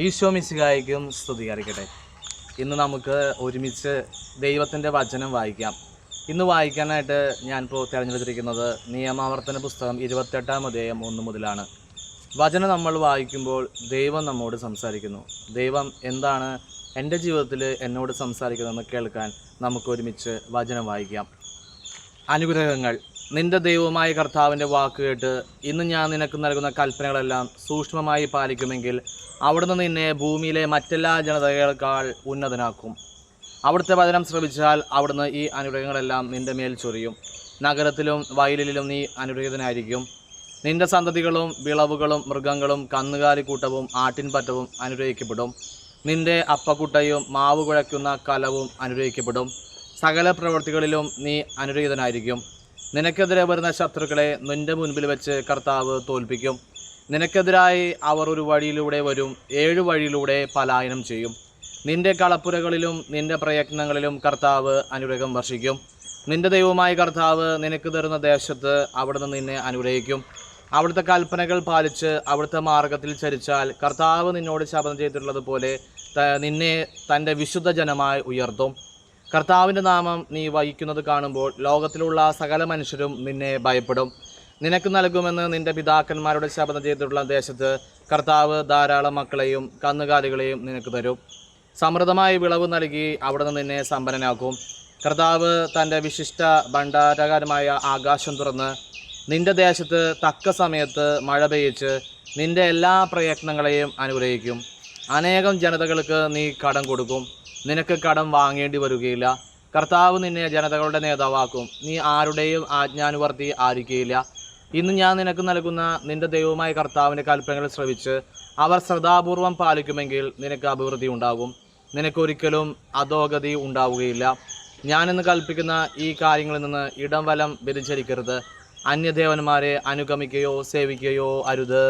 ഈശോ മിശികായിക്കും സ്തുതി അറിയിക്കട്ടെ ഇന്ന് നമുക്ക് ഒരുമിച്ച് ദൈവത്തിന്റെ വചനം വായിക്കാം. ഇന്ന് വായിക്കാനായിട്ട് ഞാനിപ്പോൾ തിരഞ്ഞെടുത്തിരിക്കുന്നത് നിയമാവർത്തന പുസ്തകം ഇരുപത്തെട്ടാം അധ്യായം ഒന്ന് മുതലാണ്. വചനം നമ്മൾ വായിക്കുമ്പോൾ ദൈവം നമ്മോട് സംസാരിക്കുന്നു. ദൈവം എന്താണ് എന്റെ ജീവിതത്തിൽ എന്നോട് സംസാരിക്കുന്നതെന്ന് കേൾക്കാൻ നമുക്ക് ഒരുമിച്ച് വചനം വായിക്കാം. അനുഗ്രഹങ്ങൾ. നിന്റെ ദൈവമായ കർത്താവിന്റെ വാക്ക് കേട്ട് ഇന്ന് ഞാൻ നിനക്ക് നൽകുന്ന കൽപ്പനകളെല്ലാം സൂക്ഷ്മമായി പാലിക്കുമെങ്കിൽ അവിടുന്ന് നിന്നെ ഭൂമിയിലെ മറ്റെല്ലാ ജനതകളേക്കാൾ ഉന്നതനാക്കും. അവിടുത്തെ വചനം ശ്രമിച്ചാൽ അവിടുന്ന് ഈ അനുഗ്രഹങ്ങളെല്ലാം നിന്റെ മേൽ ചൊരിയും. നഗരത്തിലും വയലിലും നീ അനുഗ്രഹീതനായിരിക്കും. നിന്റെ സന്തതികളും വിളവുകളും മൃഗങ്ങളും കന്നുകാലിക്കൂട്ടവും ആട്ടിൻപറ്റവും അനുഗ്രഹിക്കപ്പെടും. നിന്റെ അപ്പക്കുട്ടയും മാവ് കുഴയ്ക്കുന്ന കലവും അനുഗ്രഹിക്കപ്പെടും. സകല പ്രവൃത്തികളിലും നീ അനുരഹിതനായിരിക്കും നിനക്കെതിരെ വരുന്ന ശത്രുക്കളെ നിന്റെ മുൻപിൽ വെച്ച് കർത്താവ് തോൽപ്പിക്കും. നിനക്കെതിരായി അവർ ഒരു വഴിയിലൂടെ വരും ഏഴു വഴിയിലൂടെ പലായനം ചെയ്യും. നിന്റെ കളപ്പുരകളിലും നിന്റെ പ്രയത്നങ്ങളിലും കർത്താവ് അനുഗ്രഹം വർഷിക്കും. നിന്റെ ദൈവമായ കർത്താവ് നിനക്ക് തരുന്ന ദേശത്ത് അവിടുന്ന് നിന്നെ അനുഗ്രഹിക്കും. അവിടുത്തെ കൽപ്പനകൾ പാലിച്ച് അവിടുത്തെ മാർഗത്തിൽ ചരിച്ചാൽ കർത്താവ് നിന്നോട് ശപഥം ചെയ്തിട്ടുള്ളതുപോലെ നിന്നെ തന്റെ വിശുദ്ധ ജനമായി ഉയർത്തും. കർത്താവിന്റെ നാമം നീ വഹിക്കുന്നത് കാണുമ്പോൾ ലോകത്തിലുള്ള സകല മനുഷ്യരും നിന്നെ ഭയപ്പെടും. നിനക്ക് നൽകുമെന്ന് നിന്റെ പിതാക്കന്മാരുടെ ശപഥം ചെയ്തിട്ടുള്ള ദേശത്ത് കർത്താവ് ധാരാളം മക്കളെയും കന്നുകാലികളെയും നിനക്ക് തരും. സമൃദ്ധമായ വിളവ് നൽകി അവിടെ നിന്ന് നിന്നെ സമ്പന്നനാക്കും. കർത്താവ് തന്റെ വിശിഷ്ട ഭണ്ഡാരകരമായ ആകാശം തുറന്ന് നിന്റെ ദേശത്ത് തക്ക സമയത്ത് മഴ പെയ്യിച്ച് നിന്റെ എല്ലാ പ്രയത്നങ്ങളെയും അനുഗ്രഹിക്കും. അനേകം ജനതകൾക്ക് നീ കടം കൊടുക്കും. നിനക്ക് കടം വാങ്ങേണ്ടി വരികയില്ല. കർത്താവ് നിന്നെ ജനതകളുടെ നേതാവാക്കും. നീ ആരുടെയും ആജ്ഞാനുവർത്തി ആയിരിക്കുകയില്ല ഇന്ന് ഞാൻ നിനക്ക് നൽകുന്ന നിന്റെ ദൈവമായ കർത്താവിന്റെ കൽപ്പനകൾ ശ്രവിച്ച് അവർ ശ്രദ്ധാപൂർവം പാലിക്കുമെങ്കിൽ നിനക്ക് അഭിവൃദ്ധി ഉണ്ടാകും. നിനക്കൊരിക്കലും അധോഗതി ഉണ്ടാവുകയില്ല. ഞാനിന്ന് കൽപ്പിക്കുന്ന ഈ കാര്യങ്ങളിൽ നിന്ന് ഇടം വലം വ്യതിചരിക്കരുത് അന്യദേവന്മാരെ അനുഗമിക്കുകയോ സേവിക്കുകയോ അരുത്.